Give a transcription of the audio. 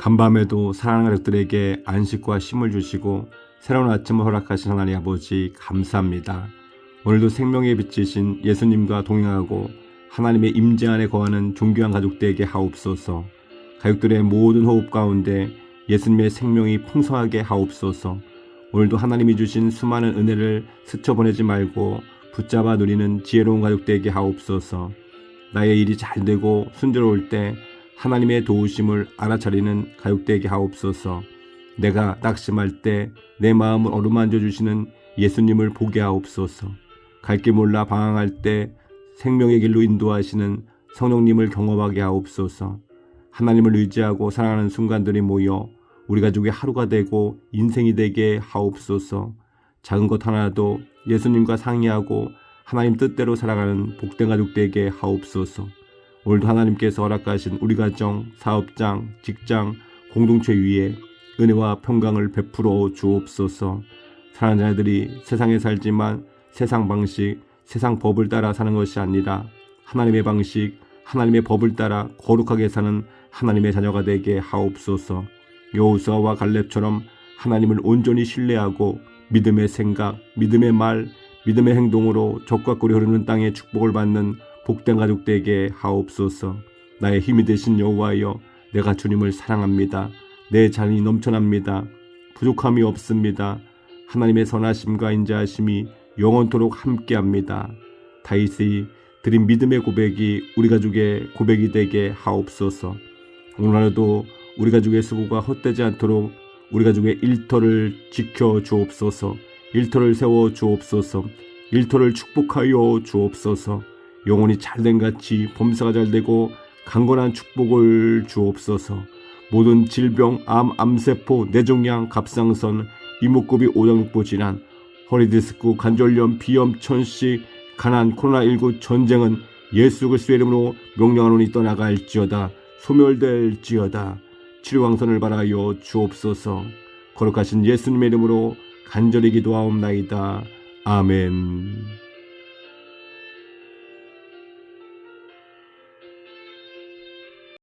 간밤에도 사랑하는 가족들에게 안식과 쉼을 주시고 새로운 아침을 허락하신 하나님 아버지 감사합니다. 오늘도 생명의 빛이신 예수님과 동행하고 하나님의 임재 안에 거하는 존귀한 가족들에게 하옵소서. 가족들의 모든 호흡 가운데 예수님의 생명이 풍성하게 하옵소서. 오늘도 하나님이 주신 수많은 은혜를 스쳐 보내지 말고 붙잡아 누리는 지혜로운 가족들에게 하옵소서. 나의 일이 잘 되고 순조로울 때 하나님의 도우심을 알아차리는 가족되게 하옵소서. 내가 낙심할 때 내 마음을 어루만져 주시는 예수님을 보게 하옵소서. 갈 길 몰라 방황할 때 생명의 길로 인도하시는 성령님을 경험하게 하옵소서. 하나님을 의지하고 사랑하는 순간들이 모여 우리 가족의 하루가 되고 인생이 되게 하옵소서. 작은 것 하나도 예수님과 상의하고 하나님 뜻대로 살아가는 복된 가족 되게 하옵소서. 오늘도 하나님께서 허락하신 우리 가정, 사업장, 직장, 공동체 위에 은혜와 평강을 베풀어 주옵소서. 사랑하는 자녀들이 세상에 살지만 세상 방식, 세상 법을 따라 사는 것이 아니라 하나님의 방식, 하나님의 법을 따라 거룩하게 사는 하나님의 자녀가 되게 하옵소서. 여호수아와 갈렙처럼 하나님을 온전히 신뢰하고 믿음의 생각, 믿음의 말, 믿음의 행동으로 적과 꿀이 흐르는 땅에 축복을 받는 복된 가족 되게 하옵소서. 나의 힘이 되신 여호와여, 내가 주님을 사랑합니다. 내 잔이 넘쳐납니다. 부족함이 없습니다. 하나님의 선하심과 인자하심이 영원토록 함께합니다. 다윗이 드린 믿음의 고백이 우리 가족의 고백이 되게 하옵소서. 오늘 하루도 우리 가족의 수고가 헛되지 않도록 우리 가족의 일터를 지켜 주옵소서. 일터를 세워 주옵소서. 일터를 축복하여 주옵소서. 영혼이 잘된 같이 범사가 잘 되고 강건한 축복을 주옵소서. 모든 질병, 암, 암세포, 뇌종양, 갑상선, 이목구비 오장육부 질환, 허리디스크, 관절염, 비염, 천식, 가난, 코로나19 전쟁은 예수 그리스도의 이름으로 명령하노니 떠나갈지어다 소멸될지어다. 치료광선을 바라여 주옵소서. 거룩하신 예수님의 이름으로 간절히 기도하옵나이다. 아멘